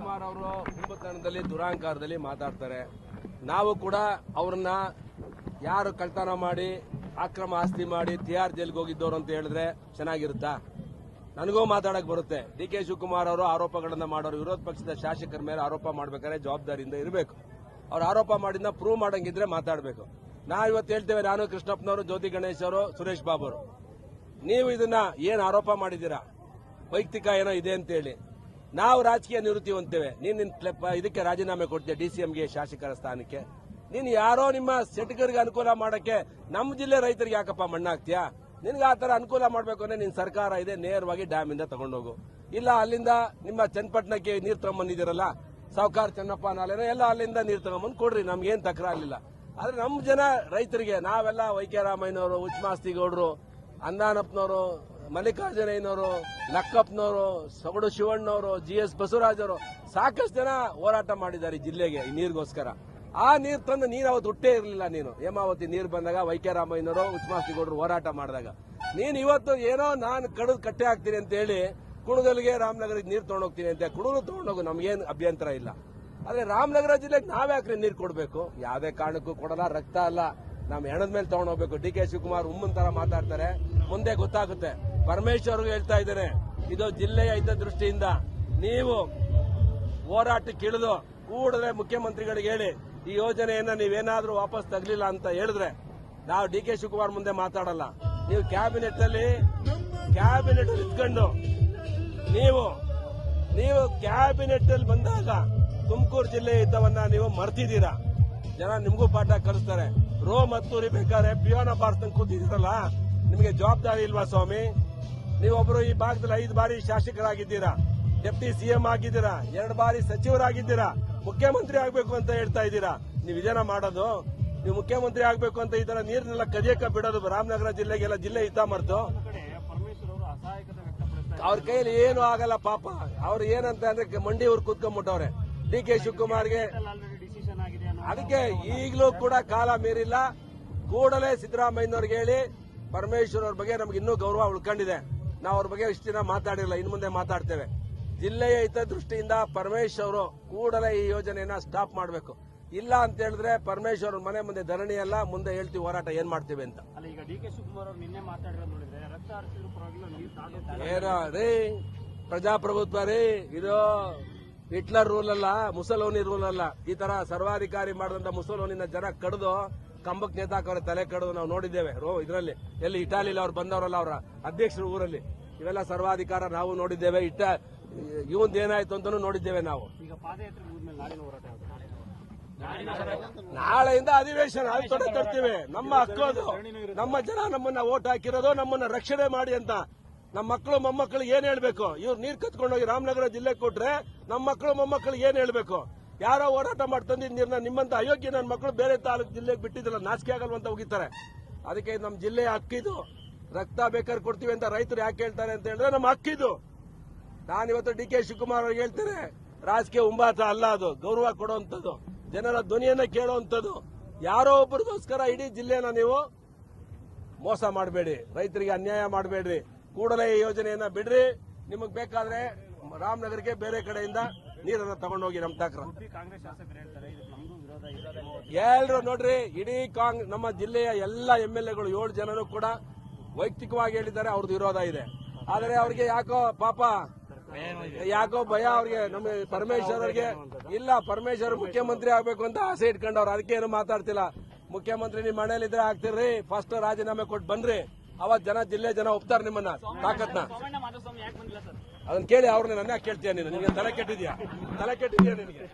ಶಿವಕುಮಾರ್ ಅವರು ಕುಂಭತನದಲ್ಲಿ ದುರಾಂಕಾರದಲ್ಲಿ ಮಾತಾಡ್ತಾರೆ. ನಾವು ಕೂಡ ಅವ್ರನ್ನ ಯಾರು ಕಳ್ತನ ಮಾಡಿ, ಅಕ್ರಮ ಆಸ್ತಿ ಮಾಡಿ ತಿಹಾರ್ ಜೈಲ್ಗೆ ಹೋಗಿದ್ದವ್ರು ಅಂತ ಹೇಳಿದ್ರೆ ಚೆನ್ನಾಗಿರುತ್ತಾ? ನನಗೂ ಮಾತಾಡಕ್ ಬರುತ್ತೆ. ಡಿ ಕೆ ಶಿವಕುಮಾರ್ ಅವರು ಆರೋಪಗಳನ್ನ ಮಾಡೋರು. ವಿರೋಧ ಪಕ್ಷದ ಶಾಸಕರ ಮೇಲೆ ಆರೋಪ ಮಾಡ್ಬೇಕಾದ್ರೆ ಜವಾಬ್ದಾರಿಯಿಂದ ಇರಬೇಕು. ಅವ್ರು ಆರೋಪ ಮಾಡಿದ್ನ ಪ್ರೂವ್ ಮಾಡಂಗಿದ್ರೆ ಮಾತಾಡಬೇಕು. ನಾವು ಇವತ್ತು ಹೇಳ್ತೇವೆ, ನಾನು ಕೃಷ್ಣಪ್ಪನವರು, ಜ್ಯೋತಿ ಗಣೇಶ್ ಅವರು, ಸುರೇಶ್ ಬಾಬು ಅವರು. ನೀವು ಇದನ್ನ ಏನು ಆರೋಪ ಮಾಡಿದ್ದೀರಾ? ವೈಯಕ್ತಿಕ ಏನೋ ಇದೆ ಅಂತೇಳಿ. ನಾವು ರಾಜಕೀಯ ನಿವೃತ್ತಿ ಹೊಂತೇವೆ ನೀನು ಇದಕ್ಕೆ ರಾಜೀನಾಮೆ ಕೊಡ್ತೀಯ ಡಿ ಸಿ ಎಂಗೆ ಶಾಸಕರ ಸ್ಥಾನಕ್ಕೆ. ನೀನು ಯಾರೋ ನಿಮ್ಮ ಸೆಟ್ಗರಿಗೆ ಅನುಕೂಲ ಮಾಡಕ್ಕೆ ನಮ್ಮ ಜಿಲ್ಲೆ ರೈತರಿಗೆ ಯಾಕಪ್ಪ ಮಣ್ಣಾಗ್ತೀಯಾ? ನಿನ್ಗೆ ಆ ತರ ಅನುಕೂಲ ಮಾಡಬೇಕು ಅಂದ್ರೆ ನಿನ್ ಸರ್ಕಾರ ಇದೆ, ನೇರವಾಗಿ ಡ್ಯಾಮ್ ಇಂದ ತಗೊಂಡೋಗು. ಇಲ್ಲ ಅಲ್ಲಿಂದ ನಿಮ್ಮ ಚನ್ನಪಟ್ಟಣಕ್ಕೆ ನೀರು ತಗೊಂಬಂದಿದ್ದೀರಲ್ಲ ಸಾವುಕಾರ ಚನ್ನಪ್ಪ ನಾಲೆನೋ, ಎಲ್ಲ ಅಲ್ಲಿಂದ ನೀರು ತಗೊಂಬಂದು ಕೊಡ್ರಿ, ನಮ್ಗೇನು ತಕರಾಗಲಿಲ್ಲ ಆದ್ರೆ ನಮ್ಮ ಜನ ರೈತರಿಗೆ, ನಾವೆಲ್ಲ ವೈಕೆ ರಾಮಯ್ಯನವರು ಉಚ್ಮಾಸ್ತಿಗೌಡರು ಅಂದಾನಪ್ಪನವರು ಮಲ್ಲಿಕಾರ್ಜುನಯ್ಯನವರು, ಲಕ್ಕಪ್ಪನವರು, ಸೊಗಡು ಶಿವಣ್ಣವರು, ಜಿ ಎಸ್ ಬಸವರಾಜ್ ಅವರು ಸಾಕಷ್ಟು ಜನ ಹೋರಾಟ ಮಾಡಿದ್ದಾರೆ ಜಿಲ್ಲೆಗೆ ಈ ನೀರಿಗೋಸ್ಕರ. ಆ ನೀರು ತಂದು ನೀರು ಅವತ್ತು ಹುಟ್ಟೇ ಇರಲಿಲ್ಲ ನೀನು. ಹೇಮಾವತಿ ನೀರು ಬಂದಾಗ ವೈಕ್ಯರಾಮಯ್ಯನವರು ಉಚ್ಮಾಸ್ತಿಗೌಡರು ಹೋರಾಟ ಮಾಡಿದಾಗ. ನೀನು ಇವತ್ತು ಏನೋ ನಾನು ಕಡಿದು ಕಟ್ಟೆ ಹಾಕ್ತೀನಿ ಅಂತ ಹೇಳಿ ಕುಣಗಲ್ಗೆ ರಾಮನಗರಕ್ಕೆ ನೀರು ತೊಗೊಂಡೋಗ್ತೀನಿ ಅಂತ. ಕುಣಗಲು ತೊಗೊಂಡೋಗು, ನಮ್ಗೇನು ಅಭ್ಯಂತರ ಇಲ್ಲ. ಆದ್ರೆ ರಾಮನಗರ ಜಿಲ್ಲೆಗೆ ನಾವ್ಯಾಕ್ರೆ ನೀರು ಕೊಡಬೇಕು? ಯಾವುದೇ ಕಾರಣಕ್ಕೂ ಕೊಡಲ್ಲ, ರಕ್ತ ಅಲ್ಲ. ನಮ್ಮ ಹೆಣದ ಮೇಲೆ ತಗೊಂಡೋಗ್ಬೇಕು ಡಿ ಕೆ ಶಿವಕುಮಾರ್ ಉಮ್ಮನ್ ತರ ಮಾತಾಡ್ತಾರೆ. ಮುಂದೆ ಗೊತ್ತಾಗುತ್ತೆ. ಪರಮೇಶ್ವರ್ಗೂ ಹೇಳ್ತಾ ಇದ್ದೇನೆ, ಇದು ಜಿಲ್ಲೆಯ ಹಿತದೃಷ್ಟಿಯಿಂದ ನೀವು ಹೋರಾಟಕ್ಕಿಳಿದು ಕೂಡಲೇ ಮುಖ್ಯಮಂತ್ರಿಗಳಿಗೆ ಹೇಳಿ, ಈ ಯೋಜನೆಯನ್ನ ನೀವೇನಾದ್ರೂ ವಾಪಸ್ ತಗಲಿಲ್ಲ ಅಂತ ಹೇಳಿದ್ರೆ ನಾವು ಡಿ ಕೆ ಶಿವಕುಮಾರ್ ಮುಂದೆ ಮಾತಾಡಲ್ಲ. ನೀವು ಕ್ಯಾಬಿನೆಟ್ ಅಲ್ಲಿ ಕ್ಯಾಬಿನೆಟ್ ಇದ್ಕೊಂಡು ನೀವು ನೀವು ಕ್ಯಾಬಿನೆಟ್ ಅಲ್ಲಿ ಬಂದಾಗ ತುಮಕೂರು ಜಿಲ್ಲೆ ಇದ್ದವನ್ನ ನೀವು ಮರ್ತಿದ್ದೀರಾ? ಜನ ನಿಮಗೂ ಪಾಠ ಕಲಿಸ್ತಾರೆ. ರೋ ಮತ್ತೂರಿ ಬೇಕಾದ್ರೆ ಪಿಯೋನ ಬಾರ್ಸ್ ಕೂತಿದ್ದೀರಲ್ಲ? ನಿಮಗೆ ಜವಾಬ್ದಾರಿ ಇಲ್ವಾ ಸ್ವಾಮಿ? ನೀವೊಬ್ರು ಈ ಭಾಗದಲ್ಲಿ ಐದು ಬಾರಿ ಶಾಸಕರಾಗಿದ್ದೀರಾ? ಡೆಪ್ಟಿ ಸಿಎಂ ಆಗಿದ್ದೀರಾ? ಎರಡು ಬಾರಿ ಸಚಿವರಾಗಿದ್ದೀರಾ? ಮುಖ್ಯಮಂತ್ರಿ ಆಗಬೇಕು ಅಂತ ಹೇಳ್ತಾ ಇದ್ದೀರಾ? ನೀವು ಇದೇನ ಮಾಡೋದು? ನೀವು ಮುಖ್ಯಮಂತ್ರಿ ಆಗಬೇಕು ಅಂತ ಈ ತರ ನೀರನ್ನೆಲ್ಲ ಕದಿಯಕ್ಕ ಬಿಡೋದು ರಾಮನಗರ ಜಿಲ್ಲೆಗೆಲ್ಲ ಜಿಲ್ಲೆ ಹಿತ ಮರ್ತು ಅವರು ಕೈಯಲ್ಲಿ ಏನು ಆಗಲ್ಲ ಪಾಪ. ಅವ್ರು ಏನಂತ ಅಂದ್ರೆ ಮಂಡಿ ಅವ್ರು ಕೂತ್ಕೊಂಡ್ಬಿಟ್ಟವ್ರೆ. ಡಿ ಕೆ ಶಿವಕುಮಾರ್ಗೆ ಅದಕ್ಕೆ ಈಗಲೂ ಕೂಡ ಕಾಲ ಮೀರಿಲ್ಲ. ಕೂಡಲೇ ಸಿದ್ದರಾಮಯ್ಯನವ್ರಿಗೆ ಹೇಳಿ, ಪರಮೇಶ್ವರ್ ಅವ್ರ ಬಗ್ಗೆ ನಮ್ಗೆ ಇನ್ನೂ ಗೌರವ ಉಳ್ಕೊಂಡಿದೆ. ನಾವು ಅವ್ರ ಬಗ್ಗೆ ಇಷ್ಟು ದಿನ ಮಾತಾಡಿಲ್ಲ ಇನ್ನು ಮುಂದೆ ಮಾತಾಡ್ತೇವೆ. ಜಿಲ್ಲೆಯ ಹಿತದೃಷ್ಟಿಯಿಂದ ಪರಮೇಶ್ ಅವರು ಕೂಡಲೇ ಈ ಯೋಜನೆಯನ್ನ ಸ್ಟಾಪ್ ಮಾಡಬೇಕು. ಇಲ್ಲ ಅಂತ ಹೇಳಿದ್ರೆ ಪರಮೇಶ್ ಅವರ ಮನೆ ಮುಂದೆ ಧರಣಿ ಅಲ್ಲ ಮುಂದೆ ಹೇಳ್ತೀವಿ ಹೋರಾಟ ಏನ್ ಮಾಡ್ತೀವಿ ಅಂತ. ಅಲ್ಲಿ ಈಗ ಡಿ ಕೆ ಶಿವಕುಮಾರ್ ಅವರು ನಿನ್ನೆ ಮಾತಾಡಿರೋದು ರೀ ಪ್ರಜಾಪ್ರಭುತ್ವ ರೀ ಇದು ಹಿಟ್ಲರ್ ರೂಲ್ ಅಲ್ಲ ಮುಸಲೋನಿ ರೂಲ್ ಅಲ್ಲ. ಈ ತರ ಸರ್ವಾಧಿಕಾರಿ ಮಾಡಿದಂತ ಮುಸಲೋನಿನ ಜನ ಕಡ್ದು ಕಂಬಕ್ ನೇತಾಕವ್ರೆ ತಲೆ ಕಡೋದು ನಾವು ನೋಡಿದ್ದೇವೆ. ರೋ ಇದರಲ್ಲಿ. ಎಲ್ಲಿ ಇಟಾಲಿಲ್ ಅವ್ರು ಬಂದವರಲ್ಲ ಅವರ ಅಧ್ಯಕ್ಷರು ಊರಲ್ಲಿ. ಇವೆಲ್ಲ ಸರ್ವಾಧಿಕಾರ ನಾವು ನೋಡಿದ್ದೇವೆ. ಇಟ್ಟ ಇವಂದ್ ಏನಾಯ್ತು ಅಂತಾನು ನೋಡಿದ್ದೇವೆ ನಾವು. ಈಗ ಪಾದಯಾತ್ರೆ? ನಾಳೆಯಿಂದ ಅಧಿವೇಶನ ಆಯ್ತೊಡೆ ತರ್ತೀವಿ. ನಮ್ಮ ಹಕ್ಕು ಅದು. ನಮ್ಮ ಜನ ನಮ್ಮನ್ನ ಓಟ್ ಹಾಕಿರೋದು ನಮ್ಮನ್ನ ರಕ್ಷಣೆ ಮಾಡಿ ಅಂತ. ನಮ್ಮ ಮಕ್ಕಳು ಮೊಮ್ಮಕ್ಕಳಿಗೆ ಏನ್ ಹೇಳ್ಬೇಕು? ಇವ್ರು ನೀರ್ ಕತ್ಕೊಂಡೋಗಿ ರಾಮನಗರ ಜಿಲ್ಲೆ ಕೊಟ್ರೆ ನಮ್ಮ ಮಕ್ಕಳು ಮೊಮ್ಮಕ್ಕಳಿಗೆ ಏನ್ ಹೇಳ್ಬೇಕು? ಯಾರೋ ಹೋರಾಟ ಮಾಡಿ ತಂದಿದ್ ನೀರನ್ನ ನಿಮ್ಮಂತ ಅಯೋಗ್ಯ ನನ್ನ ಮಕ್ಕಳು ಬೇರೆ ತಾಲೂಕು ಜಿಲ್ಲೆಗೆ ಬಿಟ್ಟಿದ್ದಿಲ್ಲ ನಾಚಿಕೆ ಆಗಲ್ವಂತ ಹೋಗಿದ್ದಾರೆ ಅದಕ್ಕೆ ನಮ್ಮ ಜಿಲ್ಲೆಯ ಹಕ್ಕಿದು. ರಕ್ತ ಬೇಕಾದ್ರೆ ಕೊಡ್ತೀವಿ ಅಂತ ರೈತರು ಯಾಕೆ ಹೇಳ್ತಾರೆ ಅಂತ ಹೇಳಿದ್ರೆ ನಮ್ಮ ಹಕ್ಕಿದು. ನಾನಿವತ್ತು ಡಿ ಕೆ ಶಿವಕುಮಾರ್ ಅವ್ರಿಗೆ ಹೇಳ್ತೇನೆ, ರಾಜಕೀಯ ಉಂಬಾಟ ಅಲ್ಲ ಅದು, ಗೌರವ ಕೊಡುವಂಥದ್ದು, ಜನರ ಧ್ವನಿಯನ್ನ ಕೇಳುವಂಥದ್ದು. ಯಾರೋ ಒಬ್ಬರಿಗೋಸ್ಕರ ಇಡೀ ಜಿಲ್ಲೆಯನ್ನ ನೀವು ಮೋಸ ಮಾಡಬೇಡಿ ರೈತರಿಗೆ ಅನ್ಯಾಯ ಮಾಡಬೇಡ್ರಿ. ಕೂಡಲೇ ಈ ಯೋಜನೆಯನ್ನ ಬಿಡ್ರಿ. ನಿಮಗೆ ಬೇಕಾದ್ರೆ ರಾಮನಗರಕ್ಕೆ ಬೇರೆ ಕಡೆಯಿಂದ ನೀರನ್ನ ತಗೊಂಡೋಗಿ ನಮ್ಮ ತಕ್ರ ಎಲ್ರು ನೋಡ್ರಿ ಇಡೀ ಕಾಂಗ್ ನಮ್ಮ ಜಿಲ್ಲೆಯ ಎಲ್ಲ ಎಂ ಎಲ್ ಎಗಳು ಏಳು ಜನರು ಕೂಡ ವೈಯಕ್ತಿಕವಾಗಿ ಹೇಳಿದ್ದಾರೆ ಅವ್ರದ್ದು ವಿರೋಧ ಇದೆ. ಆದರೆ ಅವ್ರಿಗೆ ಯಾಕೋ ಪಾಪ ಯಾಕೋ ಭಯ ಅವ್ರಿಗೆ ನಮ್ಮ ಪರಮೇಶ್ವರ್ ಅವ್ರಿಗೆ. ಇಲ್ಲ ಪರಮೇಶ್ವರ್ ಮುಖ್ಯಮಂತ್ರಿ ಆಗ್ಬೇಕು ಅಂತ ಆಸೆ ಇಟ್ಕೊಂಡವ್ರು ಅದಕ್ಕೆ ಏನು ಮಾತಾಡ್ತಿಲ್ಲ. ಮುಖ್ಯಮಂತ್ರಿ ನಿಮ್ಮ ಮನೇಲಿದ್ರೆ ಆಗ್ತಿರ್ರಿ ಫಸ್ಟ್ ರಾಜೀನಾಮೆ ಕೊಟ್ಟು ಬನ್ರಿ. ಅವತ್ ಜನ ಜಿಲ್ಲೆ ಜನ ಒಪ್ತಾರೆ ನಿಮ್ಮನ್ನ ತಾಕತ್ನ. ಅದನ್ನ ಕೇಳಿ ಅವ್ರನ್ನ ನನ್ನ ಕೇಳ್ತೀಯ ನೀನು? ನಿನಗೆ ತಲೆ ಕೆಟ್ಟಿದ್ಯಾ? ತಲೆ ಕೆಟ್ಟಿದ್ಯಾ ನಿನಗೆ?